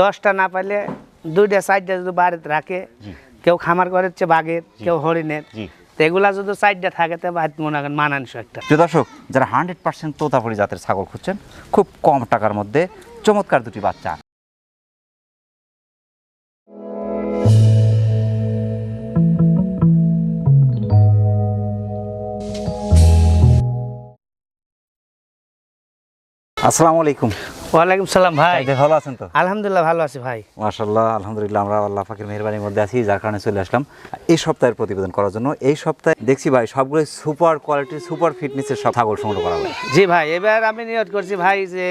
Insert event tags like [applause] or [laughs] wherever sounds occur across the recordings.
দশটা না পাইলে দুইটা চারটা যদি বাড়িতে রাখে কেউ খামার করে হচ্ছে বাঘের কেউ হরিণের। তো এগুলা যদি চারটা থাকে তো বাড়িতে মনে করেন মানানসো একটা। প্রিয় দর্শক যারা হান্ড্রেড পার্সেন্ট তোতাপুরি জাতের ছাগল খুঁজছেন খুব কম টাকার মধ্যে চমৎকার দুটি বাচ্চা। আসসালামু আলাইকুম। ওয়ালাইকুম সালাম ভাই। ভালো আছেন তো? আলহামদুলিল্লাহ ভালো আছি ভাই। মাশাল্লাহ আলহামদুলিল্লাহ আমরা আল্লাহ মেহরবানির মধ্যে আছি যার কারণে চলে আসলাম। এই সপ্তাহের প্রতিবেদন করার জন্য এই সপ্তাহে দেখছি ভাই সবগুলো সুপার কোয়ালিটি সুপার ফিটনেসের সব ছাগল সংগ্রহ করা হয়। জি ভাই এবার আমি নিয়ত করছি ভাই যে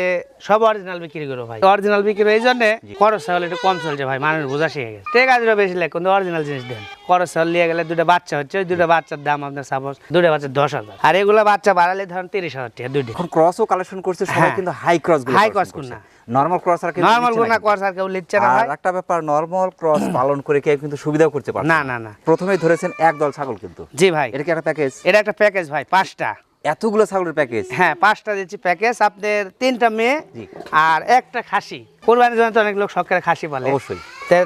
সব অরিজিনাল বিক্রি করব ভাই। অরিজিনাল বিক্রি এই জন্য খরচ একটু কম চলছে ভাই মানুষ বোঝা শিখে গেছে। টেকা দুটো বেশি লাগে কিন্তু অরিজিনাল জিনিস দেন। খরচ চাউল নিয়ে গেলে দুটো বাচ্চা হচ্ছে ওই দুটো বাচ্চার দাম আপনার সাপোজ দুটো বাচ্চা দশ হাজার। আর এগুলো বাচ্চা বাড়ালে ধরেন তিরিশ হাজার টাকা দুটো এখন ক্রসও কালেকশন করছে সবাই হ্যাঁ। কিন্তু হাই ক্রস High cross কোন না। নরমাল ক্রস আর কেউ নর্মাল নিচ্ছে গুণা না কর আর কেউ লিখছে না আর একটা ব্যাপার নরমাল ক্রস [coughs] পালন করে কেউ কিন্তু সুবিধাও করতে পারে না না। না প্রথমেই ধরেছেন এক দল ছাগল কিন্তু। জি ভাই। এটা কি একটা প্যাকেজ এটা একটা প্যাকেজ ভাই পাঁচটা। এতগুলো ছাগলের প্যাকেজ হ্যাঁ পাঁচটা দিচ্ছি প্যাকেজ আপনার তিনটা মেয়ে আর একটা খাসি। কোরবানির জন্য তো অনেক লোক শখের খাসি পালে অবশ্যই।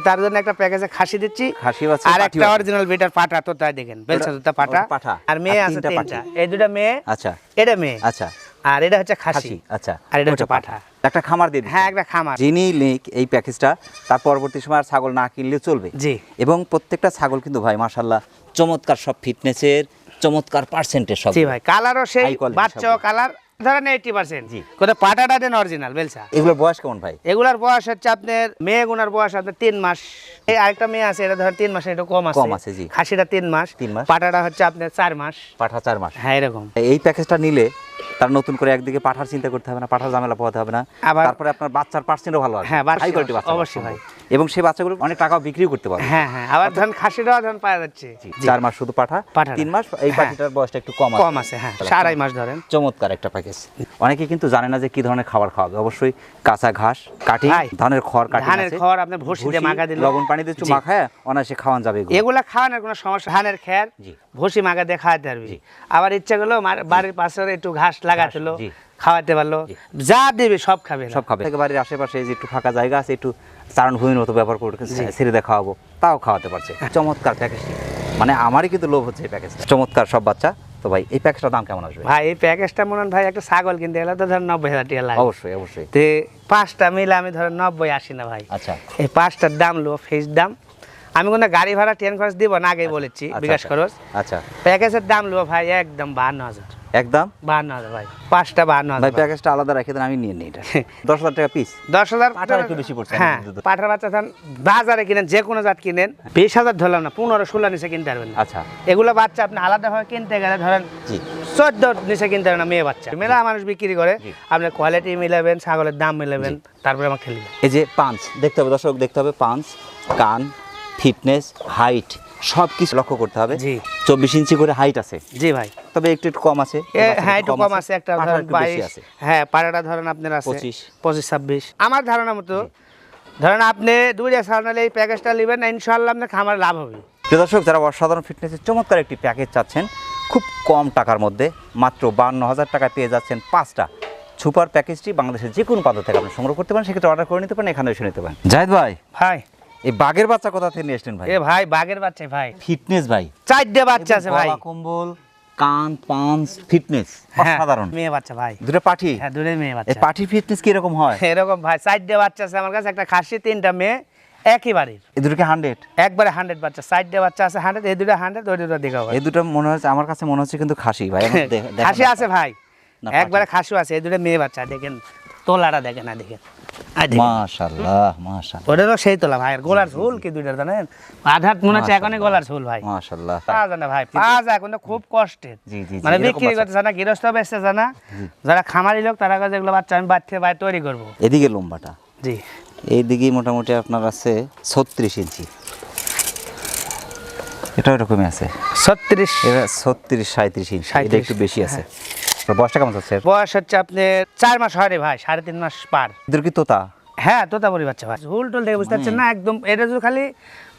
তার জন্য একটা প্যাকেজে খাসি দিচ্ছি। খাসি আর একটা অরিজিনাল বিটার পাটা তো তাই দেখেন। বেলসা তো পাটা। পাঠা। আর মেয়ে আছে তিনটা এই দুটা মেয়ে আচ্ছা। এটা মেয়ে। আচ্ছা। আর এটা হচ্ছে খাসি। আচ্ছা। আর এটা হচ্ছে পাঠা। একটা খামার দিন হ্যাঁ একটা খামার। যিনি লিক এই প্যাকেজটা তার পরবর্তী সময় আর ছাগল না কিনলে চলবে। জি। এবং প্রত্যেকটা ছাগল কিন্তু ভাই মাশাল্লাহ চমৎকার সব ফিটনেসের চমৎকার পার্সেন্টেজ সব। জি ভাই কালারও সেই সবগুলো। কালার ধরেন এইটি পার্সেন্ট জি। পাটাটা দেন অরিজিনাল বেলসা? এগুলোর বয়স কেমন ভাই? এগুলার বয়স হচ্ছে আপনার মেয়ে গুনার বয়স আপনার তিন মাস। এই আরেকটা মেয়ে আছে এটা ধরেন তিন মাসের একটু কম আছে। কম আছে, জি। খাসিটা তিন মাস। তিন মাস। পাটাটা হচ্ছে আপনার চার মাস। পাঠা চার মাস। হ্যাঁ এরকম। এই প্যাকেজটা নিলে তার নতুন করে একদিকে পাঠার চিন্তা করতে হবে না পাঠার ঝামেলা পোহাতে হবে না। আবার- তারপরে আপনার বাচ্চার পার্সেন্টও ভালো আছে হ্যাঁ, বাচ্চা- হাই কোয়ালিটি বাচ্চা অবশ্যই ভাই। এবং সেই বাচ্চাগুলো অনেক টাকাও বিক্রিও করতে পারবে। হ্যাঁ হ্যাঁ। আবার ধরেন খাসিটাও ধরেন পাওয়া যাচ্ছে। চার মাস শুধু পাঠা তিন মাস এই হ্যাঁ। পাখিটার বয়সটা একটু কম আছে। কম আছে হ্যাঁ। আড়াই মাস ধরেন। চমৎকার একটা প্যাকেজ অনেকে কিন্তু জানে না যে কি ধরনের খাবার খাওয়াবে। অবশ্যই কাঁচা ঘাস কাটি ধানের খড় কাটি ধানের খড় আপনি ভুসি দিয়ে মাখা দিলে লবণ পানি দিয়ে একটু। মাখায় অনায়াসে খাওয়ান যাবে এগুলো। খাওয়ানোর কোনো সমস্যা ধানের খের। ভুসি মাখা দিয়ে খাওয়াতে পারবি। আবার ইচ্ছা করল বাড়ির পাশে একটু ঘাস লাগাতে। খাওয়াতে পারল। যা দেবে সব খাবে সব খাবে। একেবারে আশেপাশে যে একটু ফাঁকা জায়গা আছে একটু চারণ ভূমির মতো ব্যবহার করে ছেড়ে দিয়ে খাওয়াবো তাও খাওয়াতে পারছে। চমৎকার প্যাকেজটি মানে আমারই কিন্তু লোভ হচ্ছে এই প্যাকেজটা চমৎকার সব বাচ্চা। তো ভাই এই প্যাকেজটার দাম কেমন আসবে? ভাই এই প্যাকেজটা মনে হয় ভাই একটা ছাগল কিনতে গেলে তো ধরেন নব্বই হাজার টাকা লাগে। অবশ্যই অবশ্যই। তে পাঁচটা মিলে আমি ধরেন নব্বই আসি না ভাই। আচ্ছা। এই পাঁচটার দাম লো ফিস দাম। আমি কোনো গাড়ি ভাড়া ট্রেন খরচ দিব না আগেই বলেছি আচ্ছা, বিকাশ আচ্ছা। খরচ। আচ্ছা। প্যাকেজের দাম লো ভাই একদম বাহান্ন হাজার। একদম? বাহান্ন হাজার ভাই পাঁচটা বাহান্ন হাজার প্যাকেজটা আলাদা রেখে দেন আমি নিয়ে নিই এটা। দশ হাজার টাকা পিস দশ হাজার পাঠার একটু বেশি পড়ছে, হ্যাঁ পাঠার বাচ্চা ধান বাজারে কিনেন যে কোনো জাত কিনেন বিশ হাজার ধরলাম না পনেরো ষোলো নিচে কিনতে পারবেন। আচ্ছা। এগুলো বাচ্চা আপনি আলাদাভাবে কিনতে গেলে ধরেন চোদ্দ নিচে কিনতে পারবেন না মেয়ে বাচ্চা। মেলা মানুষ বিক্রি করে জি। আপনি কোয়ালিটি মিলাবেন ছাগলের দাম মিলাবেন তারপরে আমার খেলবেন এই যে পাঞ্চ দেখতে হবে দর্শক দেখতে হবে পাঞ্চ কান ফিটনেস হাইট সব কিছু লক্ষ্য করতে হবে। জি। চব্বিশ ইঞ্চি করে হাইট আছে। জি ভাই। তবে একটু একটু কম আছে। একটু কম আছে। একটা ধরেন বাইশ হ্যাঁ পাড়াটা ধরেন আপনার আছে পঁচিশ। পঁচিশ ছাব্বিশ। আমার ধারণা মতো ধরেন আপনি দুইটা সামনে এই প্যাকেজটা নেবেন ইনশাল্লাহ আপনার খামার লাভ হবে। প্রিয় দর্শক যারা অসাধারণ ফিটনেসের চমৎকার একটি প্যাকেজ চাচ্ছেন খুব কম টাকার মধ্যে মাত্র বান্ন হাজার টাকা পেয়ে যাচ্ছেন পাঁচটা সুপার প্যাকেজটি বাংলাদেশের যে কোনো পাত্র থেকে আপনি সংগ্রহ করতে পারেন। সেক্ষেত্রে অর্ডার করে নিতে পারেন এখানে এসে নিতে পারেন। জাহিদ ভাই ভাই। এই বাঘের বাচ্চা কোথা থেকে নিয়ে ভাই? এ ভাই বাঘের বাচ্চা ভাই। ফিটনেস ভাই। চারটে বাচ্চা আছে ভাই। কম্বল কান পাঞ্চ ফিটনেস হ্যাঁ অসাধারণ। মেয়ে বাচ্চা ভাই। দুটো পাঠি? হ্যাঁ দূরে মেয়ে বাচ্চা। পাঠির ফিটনেস কি হয়? এরকম ভাই চারটে বাচ্চা আছে আমার কাছে একটা খাসি তিনটা মেয়ে একই বাড়ির। এই দুটোকে হান্ড্রেড একবারে হান্ড্রেড বাচ্চা বাচ্চা আছে হান্ড্রেড এই দুটো হান্ড্রেড ওই দুটো দিকে এই দুটো মনে হচ্ছে আমার কাছে মনে হচ্ছে কিন্তু খাসি ভাই [laughs] খাসি আছে ভাই। একবারে খাসি আছে এই দুটো মেয়ে বাচ্চা দেখেন তোলাটা দেখেন না দেখেন। আর। দেখেন। মাশাআল্লাহ। মাশাআল্লাহ ওটারও সেই তোলা ভাই গোলার ঝোল কি দুইটার জানেন? আধার মনে হচ্ছে এখনই গোলার ঝোল ভাই। মাশাআল্লাহ। পাওয়া যায় ভাই পাওয়া যায় কিন্তু খুব কষ্টের। জি, জি, জি, মানে বিক্রি করতে জানা গৃহস্থ বেচতে জানা যারা খামারি লোক তারা কাছে এগুলো বাচ্চা আমি বাচ্চা ভাই তৈরি করব। এদিকে লম্বাটা। জি। এইদিকে মোটামুটি আপনার আছে ছত্রিশ ইঞ্চি। এটা ওরকমই আছে। ছত্রিশ। এটা ছত্রিশ সাঁত্রিশ ইঞ্চি এটা একটু বেশি আছে। তো বয়সটা কেমন আছে বয়স হচ্ছে আপনি চার মাস হয় রে ভাই সাড়ে তিন মাস পার। এদের কি তোতা? হ্যাঁ তোতাপুরি বাচ্চা ভাই। ঝুল টুল দেখে বুঝতে পারছেন না একদম এটা শুধু খালি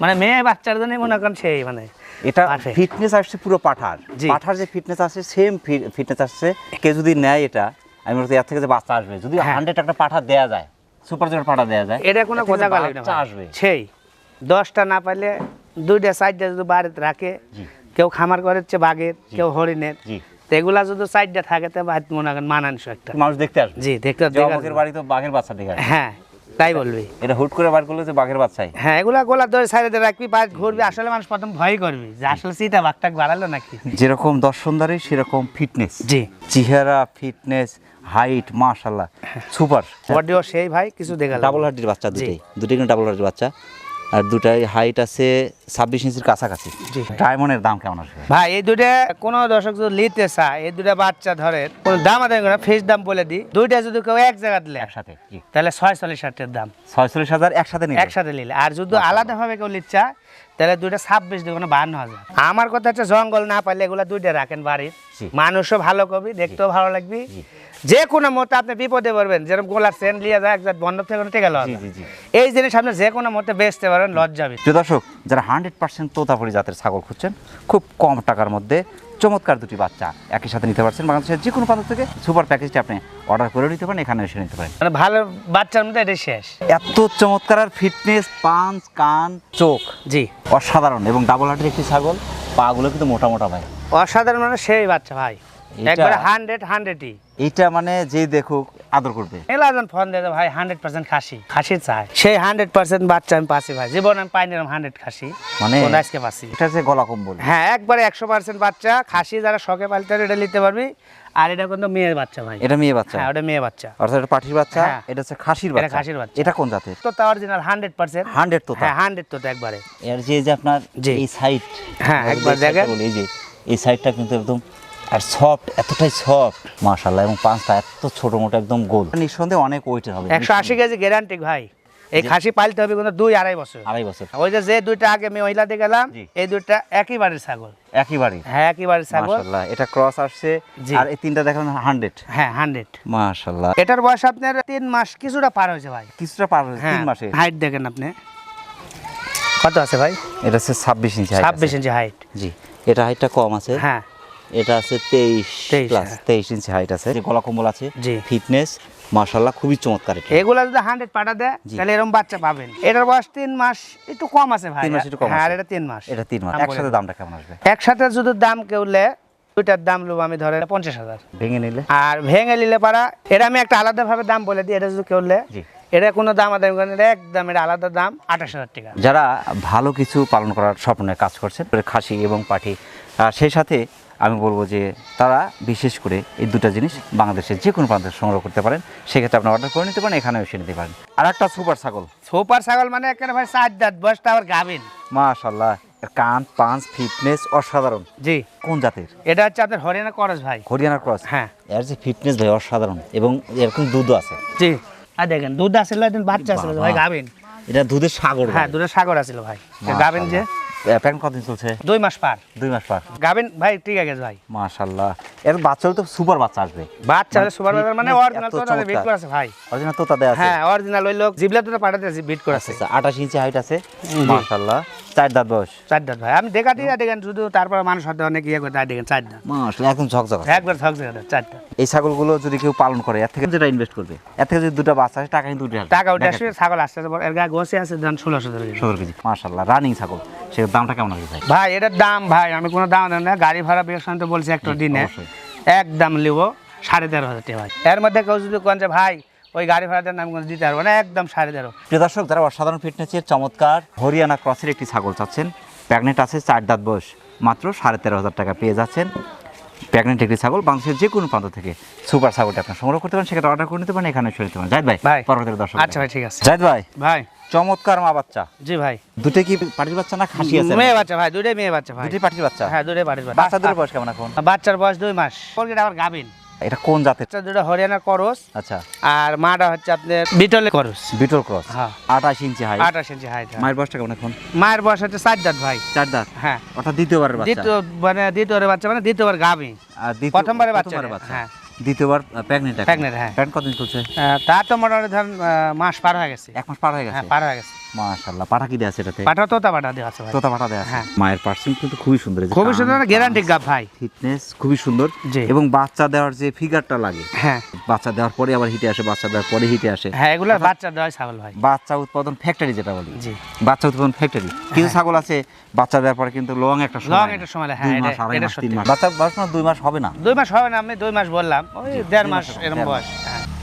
মানে মেয়ে বাচ্চার জন্য মনে করেন সেই মানে এটা ফিটনেস আসছে পুরো পাঠার। পাঠার যে ফিটনেস আসছে সেম ফিটনেস আসছে। কেউ যদি নেয় এটা আমি বলতে এর থেকে যে বাচ্চা আসবে যদি হ্যাঁ। হান্ড্রেড একটা পাঠা দেয়া যায় সুপার জোড়া পাঠা দেওয়া যায় এটা কোনো কথা বলে না বাচ্চা আসবে। সেই দশটা না পাইলে দুইটা চারটা যদি বাড়িতে রাখে কেউ খামার করে হচ্ছে বাঘের কেউ হরিণের তো এগুলা যদি চারটা থাকে তো মনে করেন মানানসো একটা। মানুষ দেখতে আসবে। জি দেখতে। বাড়ি তো বাঘের বাচ্চা দেখে হ্যাঁ তাই বলবি। এটা হুট করে বার করলে যে বাঘের বাচ্চাই। হ্যাঁ এগুলা গোলা ধরে সাইডে রাখবি বাড়ি ঘুরবি আসলে মানুষ প্রথম ভয় করবি যে আসলে চিতা বাঘটাক বাড়ালো নাকি। যেরকম দর্শনদারি সেরকম ফিটনেস জি। চেহারা ফিটনেস হাইট মাশাল্লাহ সুপার বডিও সেই ভাই কিছু দেখা। ডাবল হার্ডির বাচ্চা। দুটোই। দুটোই কিন্তু ডাবল হার্ডির বাচ্চা। আর দুটাই হাইট আছে ছাব্বিশ ইঞ্চির কাছাকাছি। ডায়মন্ডের দাম কেমন আসবে? ভাই এই দুটা কোন দর্শক যদি নিতে চায় এই দুটা বাচ্চা ধরে কোন দাম আদায় করে ফেস দাম বলে দিই। দুইটা যদি কেউ এক জায়গা দিলে একসাথে তাহলে ছয় চল্লিশ হাজার দাম। ছয়চল্লিশ হাজার একসাথে নিলে? একসাথে নিলে। আর যদি আলাদাভাবে কেউ লিচ্ছা তাহলে দুইটা ছাব্বিশ দিয়ে বাহান্ন হাজার। আমার কথা হচ্ছে জঙ্গল না পাইলে এগুলো দুইটা রাখেন বাড়ির। মানুষও ভালো কবি দেখতেও ভালো লাগবে। যে কোনো মতে আপনি বিপদে পড়বেন যেরকম গোলার চেন লিয়ে যায় একজাত বন্ধ থেকে টেকে লওয়া। জি জি এই জিনিস আপনি যে কোনো মতে বেচতে পারেন লজ্জাবি দর্শক যারা হান্ড্রেড পার্সেন্ট তোতাপুরি জাতের ছাগল খুঁজছেন খুব কম টাকার মধ্যে চমৎকার দুটি বাচ্চা একই সাথে নিতে পারছেন বাংলাদেশের যে কোনো প্রান্ত থেকে। সুপার প্যাকেজটি আপনি অর্ডার করে নিতে পারেন এখানে এসে নিতে পারেন। মানে ভালো বাচ্চার মধ্যে এটাই শেষ। এত চমৎকার আর ফিটনেস পাঞ্চ কান চোখ। জি। অসাধারণ এবং ডাবল হার্টের একটি ছাগল। পাগুলো কিন্তু মোটা মোটা ভাই। অসাধারণ মানে সেই বাচ্চা ভাই। একবারে হান্ড্রেড হান্ড্রেডই এইটা মানে যেই দেখুক আদর করবে। এলাজন ফোন দিয়ে ভাই হান্ড্রেড পার্সেন্ট খাসি খাসি চাই। সেই হান্ড্রেড পার্সেন্ট বাচ্চা আমি পাচ্ছি ভাই। জীবন আমি পাইনি হান্ড্রেড খাসি। মানে আজকে পাচ্ছি। এটা যে গলা কম্বল। হ্যাঁ একবারে একশো পার্সেন্ট বাচ্চা খাসি যারা শখে পালতে এটা নিতে পারবি। আর এটা কিন্তু মেয়ের বাচ্চা ভাই। এটা মেয়ে বাচ্চা? হ্যাঁ ওটা মেয়ে বাচ্চা। অর্থাৎ এটা পাঠির বাচ্চা হ্যাঁ। এটা হচ্ছে খাসির এটা বাচ্চা। খাসির বাচ্চা। এটা কোন জাতের? তো তা অরিজিনাল হান্ড্রেড পার্সেন্ট হান্ড্রেড তো হ্যাঁ হান্ড্রেড তো একবারে। এর যে যে আপনার। এই সাইড হ্যাঁ, একবার দেখেন। এই যে এই সাইডটা কিন্তু একদম আর সফট এতটাই সফট মাশাআল্লাহ এবং পাঁচটা এত ছোট মোটো একদম গোল। নিঃসন্দেহে অনেক ওয়েটের হবে। একশো আশি কেজি গ্যারান্টি ভাই। এই খাসি পালতে হবে কিন্তু দুই আড়াই বছর। আড়াই বছর। ওই যে যে দুইটা আগে আমি মহিলাতে গেলাম এই দুইটা একই বাড়ির ছাগল। একই বাড়ি হ্যাঁ একই বাড়ির ছাগল। মাশাআল্লাহ এটা ক্রস আসছে আর এই তিনটা দেখেন হান্ড্রেড হ্যাঁ হান্ড্রেড মাশাআল্লাহ। এটার বয়স আপনার তিন মাস কিছুটা পার হয়েছে ভাই। কিছুটা পার হয়েছে হ্যাঁ মাসে। হাইট দেখেন আপনি। কত আছে ভাই? এটা হচ্ছে ছাব্বিশ ইঞ্চি। ইঞ্চি হাইট জি এটা হাইটটা কম আছে। হ্যাঁ। এটা আছে তেইশ প্লাস হ্যাঁ। তেইশ ইঞ্চি হাইট আছে। গলা কম্বল আছে। ফিটনেস খুবই চমৎকার এটা। এগুলা যদি হান্ড্রেড দেয় তাহলে এরকম বাচ্চা পাবেন। এটার বয়স তিন মাস একটু কম আছে ভাই। তিন মাস একটু কম হ্যাঁ আর এটা তিন মাস। এটা তিন মাস। একসাথে। দামটা কেমন আসবে? একসাথে যদি দাম কেউলে দুইটার দাম নেব আমি ধরে পঞ্চাশ হাজার। ভেঙে নিলে? আর ভেঙে নিলে পারা এটা আমি একটা আলাদা ভাবে দাম বলে দিই এটা যদি কেউলে জি। এটা কোনো দাম আদায় করেন এটা একদম এটা আলাদা দাম আঠাশ হাজার টাকা। যারা ভালো কিছু পালন করার স্বপ্নে কাজ করছেন খাসি এবং পাঠি আহ, সেই সাথে আমি বলব যে তারা বিশেষ করে এই দুটো জিনিস বাংলাদেশের যে কোনো প্রান্তে সংগ্রহ করতে পারেন সেক্ষেত্রে আপনি অর্ডার করে নিতে পারেন এখানেও এসে নিতে পারেন। আর একটা সুপার ছাগল। সুপার ছাগল মানে একেবারে ভাই চার দাঁত বয়সটা আবার গাভিন মাশাল্লাহ কান পাঁচ ফিটনেস অসাধারণ। জি। কোন জাতের? এটা হচ্ছে আপনার হরিয়ানা করস ভাই। হরিয়ানা ক্রস? হ্যাঁ। এর যে ফিটনেস ভাই অসাধারণ। এবং এরকম দুধও আছে। জি। আর দেখেন দুধ আসলে বাচ্চা আসলে ভাই। গাভিন এটা দুধের সাগর হ্যাঁ দুধের সাগর আছিল ভাই। গাভিন যে প্যান্ট কতদিন চলছে? দুই মাস পার। দুই মাস পার। গাবেন? ভাই ঠিক আছে ভাই। মাশাল্লাহ। এর বাচ্চা তো সুপার বাচ্চা আসবে। বাচ্চা সুপার বাচ্চা মানে অরিজিনাল তো তাদের বিট আছে ভাই। অরিজিনাল তো তাদের আছে। হ্যাঁ অরিজিনাল ওই লোক জিবলা তো পাঠাতে আছে বিট করে আছে আচ্ছা আঠাশ ইঞ্চি হাইট আছে। মাশাআল্লাহ মাশাল্লাহ। চার দাঁত বয়স। চার দাঁত ভাই। আমি দেখা দিয়ে দেখেন শুধু তারপর মানুষ হয়তো অনেক ইয়ে করে দেখেন চার দাঁত। মাশাল্লাহ একদম ঝকঝক। একবার থাকছে চার দাঁত। এই ছাগলগুলো যদি কেউ পালন করে এর থেকে যেটা ইনভেস্ট করবে? এর থেকে যদি দুটো বাচ্চা আসে টাকা কিন্তু উঠে আসবে। টাকা উঠে আসবে ছাগল আসতে পর এর গায়ে গোসে আছে ধান ষোলোশো ধরে কেজি। কেজি মাশাল্লাহ রানিং ছাগল। সে দামটা কেমন আসবে ভাই? ভাই এটার দাম ভাই আমি কোনো দাম দেন না। গাড়ি ভাড়া বের তো বলছি একটা দিনে। একদম নিব সাড়ে তেরো হাজার টাকা ভাই। এর মধ্যে কেউ যদি কোন যে ভাই ওই গাড়ি ভাড়াটার নাম কোনো দিতে পারব না একদম সাড়ে তেরো প্রিয় দর্শক যারা অসাধারণ ফিটনেসের চমৎকার হরিয়ানা ক্রসের একটি ছাগল চাচ্ছেন প্রেগনেন্ট আছে চার দাঁত বয়স মাত্র সাড়ে তেরো হাজার টাকা পেয়ে যাচ্ছেন। প্রেগনেন্ট একটি ছাগল বাংলাদেশের যে কোনো প্রান্ত থেকে সুপার ছাগলটা আপনি সংগ্রহ করতে পারেন সেক্ষেত্রে অর্ডার করে নিতে পারেন এখানে শুনে নিতে পারেন। জাহিদ ভাই ভাই। পরবর্তী দর্শক আচ্ছা ভাই ঠিক আছে। জাহিদ ভাই ভাই। চমৎকার মা বাচ্চা। জি ভাই। দুটো কি পাটির বাচ্চা না খাসি আছে? মেয়ে বাচ্চা ভাই দুটোই মেয়ে বাচ্চা ভাই। দুটি পাটির বাচ্চা? হ্যাঁ দুটোই বাড়ির বাচ্চা। বাচ্চা দুটোর বয়স কেমন এখন? বাচ্চার বয়স দুই মাস। কলগেট আবার গাভিন। এটা কোন জাতের? দুটো হরিয়ানা করস। আচ্ছা। আর মাটা হচ্ছে আপনার বিটলে করস। বিটল ক্রস? হ্যাঁ। আঠাশ ইঞ্চি হাই আঠাশ ইঞ্চি হাইট মায়ের বয়সটা কেমন এখন? মায়ের বয়স হচ্ছে চার দাঁত ভাই। চার দাঁত? হ্যাঁ। অর্থাৎ দ্বিতীয়বারের দ্বিতীয় মানে দ্বিতীয়বারের বাচ্চা মানে দ্বিতীয়বার গাভি আর প্রথমবারের বাচ্চা হ্যাঁ। দ্বিতীয়বার প্রেগনেন্ট Pregnant, হ্যাঁ। প্রেগনেন্ট কতদিন চলছে? তার তো মোটামুটি ধরেন মাস পার হয়ে গেছে। এক মাস পার হয়ে গেছে। হ্যাঁ পার হয়ে গেছে। মাশাআল্লাহ। পাঠা কি দেওয়া আছে এটাতে? পাঠা তোতা পাঠা দেওয়া আছে ভাই। তোতা পাঠা দেওয়া আছে। হ্যাঁ। মায়ের পার্সেন্ট কিন্তু খুবই সুন্দর খুবই সুন্দর গ্যারান্টি গাব ভাই। ফিটনেস খুবই সুন্দর। এবং বাচ্চা দেওয়ার যে ফিগারটা লাগে। হ্যাঁ। বাচ্চা দেওয়ার পরে আবার হিটে আসে বাচ্চা দেওয়ার পরে হিটে আসে। হ্যাঁ এগুলো বাচ্চা দেওয়া ছাগল ভাই। বাচ্চা উৎপাদন ফ্যাক্টরি যেটা বলি। জি। বাচ্চা উৎপাদন ফ্যাক্টরি কিছু ছাগল আছে বাচ্চা দেওয়ার পরে কিন্তু লং একটা সময় লং একটা সময় হ্যাঁ, এটা- এটা তিন মাস। বাচ্চা বয়স না দুই মাস হবে না। দুই মাস হবে না আমি দুই মাস বললাম। ওই দেড় মাস এরকম বয়স।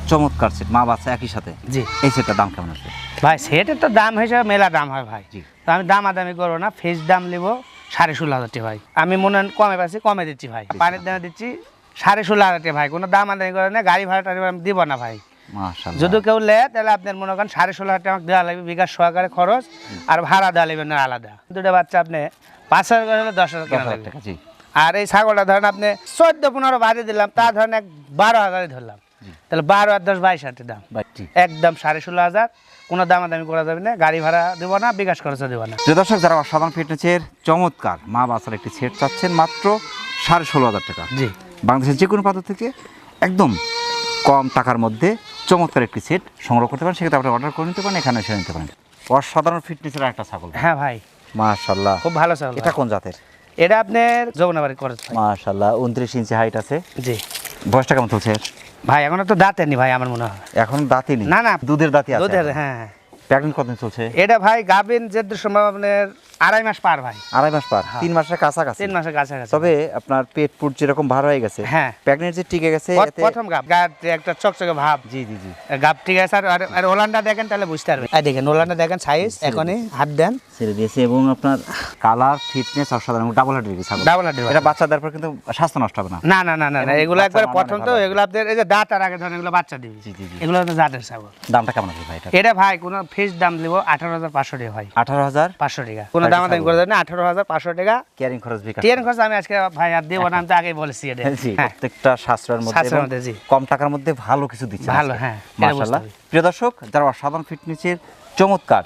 চমৎকার সেট মা বাচ্চা একই সাথে। জি। এই সেটটার দাম কেমন আছে? ভাই সেটার তো দাম হিসাবে মেলা দাম হয় ভাই। জি। তো আমি দামাদামি করব না ফেস দাম নেব সাড়ে ষোলো হাজার টাকা ভাই। আমি মনে হয় কমে পাচ্ছি কমে দিচ্ছি ভাই। পানির দামে দিচ্ছি সাড়ে ষোলো হাজার টাকা ভাই। কোনো দাম আদামি করে না গাড়ি ভাড়া টাড়ি আমি দিব না ভাই। যদি কেউ লে তাহলে আপনার মনে করেন সাড়ে ষোলো হাজার টাকা আমাকে দেওয়া লাগবে বিকাশ সহকারে খরচ আর ভাড়া দেওয়া লাগবে না আলাদা। দুটো বাচ্চা আপনি পাঁচ হাজার করে হলে দশ হাজার টাকা আর এই ছাগলটা ধরেন আপনি চোদ্দ পনেরো বাজে দিলাম তা ধরেন এক বারো হাজারে ধরলাম। তাহলে বারো আর দশ বাইশ হাজার দাম। একদম সাড়ে ষোলো হাজার কোনো দামাদামি করা যাবে না গাড়ি ভাড়া দেবো না বিকাশ খরচা দেবো না। দর্শক যারা অসাধারণ ফিটনেসের চমৎকার মা বাসার একটি সেট চাচ্ছেন মাত্র সাড়ে ষোলো হাজার টাকা। জি। বাংলাদেশের যে কোনো প্রান্ত থেকে একদম কম টাকার মধ্যে চমৎকার একটি সেট সংগ্রহ করতে পারেন। সেক্ষেত্রে আপনি অর্ডার করে নিতে পারেন এখানে এসে নিতে পারেন। অসাধারণ ফিটনেসের একটা ছাগল। হ্যাঁ ভাই। মাশাল্লাহ খুব ভালো ছাগল এটা কোন জাতের? এটা আপনার যমুনাবাড়ি খরচ ভাই। মাশাল্লাহ উনত্রিশ ইঞ্চি হাইট আছে। জি। বয়সটা কেমন চলছে? ভাই এখন তো দাঁতে নি ভাই আমার মনে হয়। এখন দাঁতে নি না, না। দুধের দাঁতে আছে দুধের হ্যাঁ। প্যাকিং কতদিন চলছে? এটা ভাই গাবিন যে সময় আপনার আড়াই মাস পার ভাই। আড়াই মাস পার তিন মাসের কাছাকাছি। তিন মাসের কাছাকাছি। তবে আপনার পেট পুট যেরকম ভার হয়ে গেছে হ্যাঁ। প্রেগনেন্ট যে টিকে গেছে প্রথম গাব গাব একটা চকচকে ভাব। জি জি জি। গাব ঠিক আছে আর- আর- ওলানটা দেখেন তাহলে বুঝতে পারবেন। এই দেখেন ওলানটা দেখেন সাইজ এখনই হাত দেন। ছেড়ে দিয়েছে এবং আপনার কালার ফিটনেস অসাধারণ ডাবল হার্ড রেখেছে ডাবল হাড্ডি এটা বাচ্চা দেওয়ার পর কিন্তু স্বাস্থ্য নষ্ট হবে না। না না না না এগুলো একবার প্রথম তো এগুলো আপনার এই যে দাঁত আর আগে ধরেন এগুলো বাচ্চা দিবি জি, জি। এগুলো তো জাতের ছাগল। দামটা কেমন আছে ভাই এটা? এটা ভাই কোনো ফিস দাম দিব আঠারো হাজার পাঁচশো টাকা ভাই। আঠারো হাজার পাঁচশো টাকা। কোনো করে। দেবেন আঠারো হাজার পাঁচশো টাকা। কেয়ারিং খরচ ট্রেন খরচ আমি আজকে ভাই আর দেবো না আমি তো আগেই বলেছি এটা। হ্যাঁ প্রত্যেকটা মধ্যে। কম টাকার মধ্যে ভালো কিছু দিচ্ছে ভালো, হ্যাঁ। প্রিয় দর্শক যারা অসাধারণ ফিটনেসের চমৎকার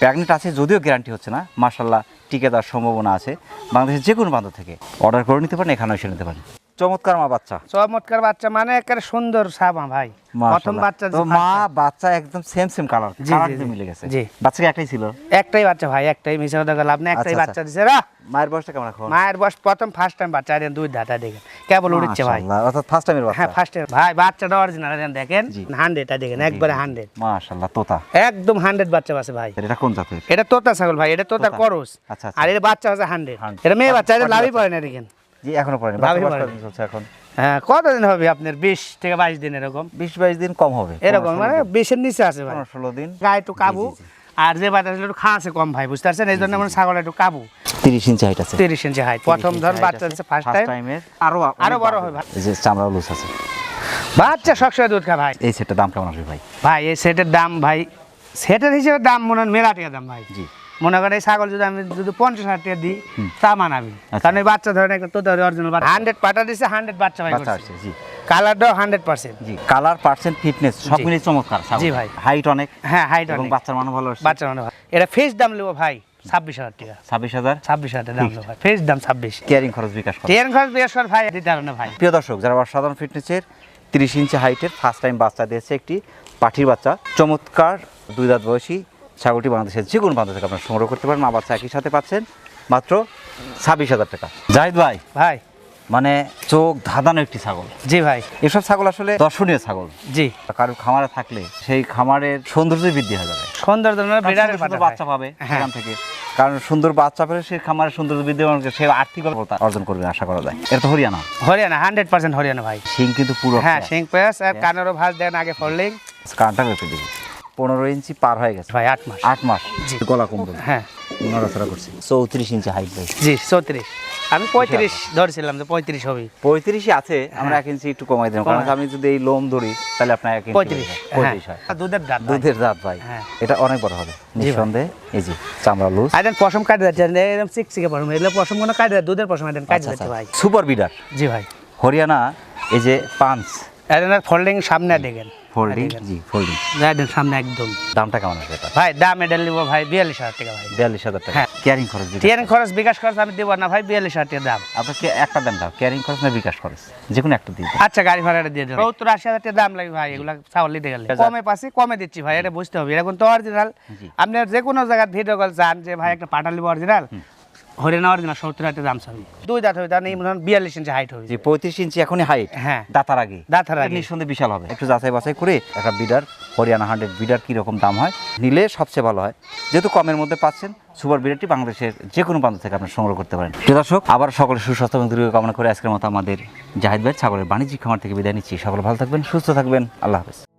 প্যাগনেট আছে যদিও গ্যারান্টি হচ্ছে না মার্শাল্লাহ টিকে দেওয়ার সম্ভাবনা আছে। বাংলাদেশের যে কোনো বান্ধব থেকে অর্ডার করে নিতে পারেন এখানে এসে নিতে পারেন। চমৎকার মা বাচ্চা। চমৎকার বাচ্চা মানে একেবারে সুন্দর সাবা ভাই। প্রথম বাচ্চা মা বাচ্চা একদম সেম সেম কালার কালার জি, জি। মিলে গেছে। জি। বাচ্চাকে একটাই ছিল? একটাই বাচ্চা ভাই একটাই মিশে কথা গেল আপনি একটাই আচ্ছা, বাচ্চা দিছে রা। মায়ের বয়সটা কেমন এখন? মায়ের বয়স প্রথম ফার্স্ট টাইম বাচ্চা দেন দুই দাঁতা দেখেন। কেবল উড়ছে ভাই। অর্থাৎ ফার্স্ট টাইমের হ্যাঁ ভাই বাচ্চাটা অরিজিনাল দেখেন দেখেন একবারে হান্ড্রেড মাশাআল্লাহ তোতা। একদম হান্ড্রেড বাচ্চা আছে ভাই। এটা কোন জাতের? এটা তোতা ছাগল ভাই এটা তোতা তোতা। করস। আচ্ছা, আচ্ছা। আর বাচ্চা আছে হান্ড্রেড 100 এটা মেয়ে বাচ্চা এটা লাভই পড়ে না দেখেন। জি এখনও পড়েনি। চলছে এখন। হ্যাঁ কতদিন হবে আপনার বিশ থেকে বাইশ দিন এরকম? বিশ বাইশ দিন কম হবে এরকম মানে বিশের নিচে আছে ভাই। ষোলো দিন। গায়ে একটু কাবু। আর যে বাচ্চা একটু খা আছে কম ভাই বুঝতে পারছেন? এই জন্য ছাগল একটু কাবু। তিরিশ ইঞ্চি হাইট আছে। তিরিশ ইঞ্চি হাইট প্রথম ধর বাচ্চা দিচ্ছে ফার্স্ট টাইম আরও আরও বড়। হয় ভাই। যে চামড়া লুজ আছে। বাচ্চা সবসময় দুধ খা ভাই। এই সেটটা দাম কেমন আসবে ভাই? ভাই এই সেটের দাম ভাই সেটের হিসেবে দাম মনে হয় মেলা টাকা দাম ভাই। জি। মনে করেন এই ছাগল যদি আমি যদি পঞ্চাশ হাজার টাকা দিই তা মানাবি। আচ্ছা। কারণ এই বাচ্চা ধরেন একটা তোদের অরিজিনাল হান্ড্রেড পাটা দিচ্ছে হান্ড্রেড বাচ্চা ভাই জি। কালারটাও হান্ড্রেড পার্সেন্ট। জি কালার পার্সেন্ট ফিটনেস সব মিলে চমৎকার জি ভাই। হাইট অনেক। হ্যাঁ হাইট অনেক। বাচ্চার মানুষ ভালো আসছে বাচ্চা মানে ভাই এটা ফেস দাম নেব ভাই ছাব্বিশ হাজার টাকা। ছাব্বিশ হাজার? ছাব্বিশ হাজার দাম ভাই। ফেস দাম ছাব্বিশ। কেয়ারিং খরচ বিকাশ করে। খরচ বিশেষ করে ভাই দিতে না ভাই। প্রিয় দর্শক যারা অসাধারণ ফিটনেসের তিরিশ ইঞ্চি হাইটের ফার্স্ট টাইম বাচ্চা দিয়েছে একটি পাঠির বাচ্চা চমৎকার দুই দাঁত বয়সী ছাগলটি বাংলাদেশের যে কোনো প্রান্ত থেকে আপনারা সংগ্রহ করতে পারেন। মা বাচ্চা একই সাথে পাচ্ছেন। মাত্র ছাব্বিশ হাজার টাকা। জাহিদ ভাই ভাই। মানে চোখ ধাঁধানো একটি ছাগল। জি ভাই। এসব ছাগল আসলে দর্শনীয় ছাগল। জি। কারও খামারে থাকলে সেই খামারের সৌন্দর্য বৃদ্ধি হয়ে যাবে। সুন্দর ধরনের বিড়ালের সুন্দর পাটা বাচ্চা পাবে হ্যাঁ। সেখান থেকে। কারণ সুন্দর বাচ্চা পেলে সে খামারের সৌন্দর্য বৃদ্ধি হবে, সে আর্থিক অর্জন করবে আশা করা যায়। এটা তো হরিয়ানা। হরিয়ানা হান্ড্রেড পার্সেন্ট হরিয়ানা ভাই। সিং কিন্তু পুরো হ্যাঁ সিং পেস আর কানেরও ভাঁজ দেন আগে ফোল্ডিং। কানটা রেখে দিবি। পনেরো ইঞ্চি পার হয়ে গেছে। ভাই আট মাস। আট মাস। গলা কম্বল হ্যাঁ। নড়াচড়া করছে। চৌত্রিশ ইঞ্চি হাইট ভাই। জি চৌত্রিশ। আমি পঁয়ত্রিশ ধরেছিলাম যে পঁয়ত্রিশ হবে। পঁয়ত্রিশই আছে আমরা এক ইঞ্চি একটু কমাই দিলাম। কারণ হ্যাঁ। আমি যদি এই লোম ধরি তাহলে আপনার এক পঁয়ত্রিশ। হয়ে। হ্যাঁ পঁয়ত্রিশ হয়। দুধের দাঁত দুধের দাঁত ভাই। হ্যাঁ। এটা অনেক বড় হবে। নিঃসন্দেহে। এই যে চামড়া লুজ। আর পশম কাটে যাচ্ছে এরকম চিকচিকে পশম এগুলো পশম কোনো কাটে দুধের পশম দেন কাটে আচ্ছা যাচ্ছে আচ্ছা। ভাই। সুপার বিডার। জি ভাই। হরিয়ানা এই যে পাঞ্চ ফোল্ডিং সামনে দেখেন। ফোল্ডিং জি ফোল্ডিং একদম সামনে একদম। দামটা কেমন আছে এটা? ভাই দাম এটা নিব ভাই বিয়াল্লিশ হাজার টাকা ভাই। বিয়াল্লিশ হাজার টাকা। হ্যাঁ। ক্যারিং খরচ টিয়ারিং খরচ বিকাশ খরচ আমি দেবো না ভাই বিয়াল্লিশ হাজার টাকা দাম। আপনাকে একটা দেন দাও ক্যারিং খরচ না বিকাশ খরচ? যে কোনো একটা দিন। আচ্ছা গাড়ি ভাড়াটা দিয়ে দেবো সত্তর আশি হাজার টাকা দাম লাগবে ভাই এগুলো চাউল নিতে গেলে। কমে পাচ্ছি কমে দিচ্ছি ভাই এটা বুঝতে হবে। এরকম তো অরিজিনাল। আপনি যে কোনো জায়গায় ভিডিও কল চান যে ভাই একটা পাটালি অরিজিনাল সত্তর দাম চাবি দুই দাঁত হবে তার মনে বিয়াল্লিশ ইঞ্চি হাইট হবে যে পঁয়ত্রিশ ইঞ্চি এখনই হাইট হ্যাঁ। দাতার আগে। দাঁতার আগে। নিঃসন্দেহে বিশাল হবে। একটু যাচাই বাছাই করে একটা বিডার হরিয়ানা হান্ড্রেড বিডার কীরকম দাম হয় নিলে সবচেয়ে ভালো হয়। যেহেতু কমের মধ্যে পাচ্ছেন সুপার বিডারটি বাংলাদেশের যে কোনো প্রান্ত থেকে আপনি সংগ্রহ করতে পারেন। প্রিয় দর্শক আবার সকলের সুস্বাস্থ্য এবং দীর্ঘ কামনা করে আজকের মতো আমাদের জাহিদ ভাই ছাগলের বাণিজ্যিক খামার থেকে বিদায় নিচ্ছি। সকলে ভালো থাকবেন সুস্থ থাকবেন। আল্লাহ হাফেজ।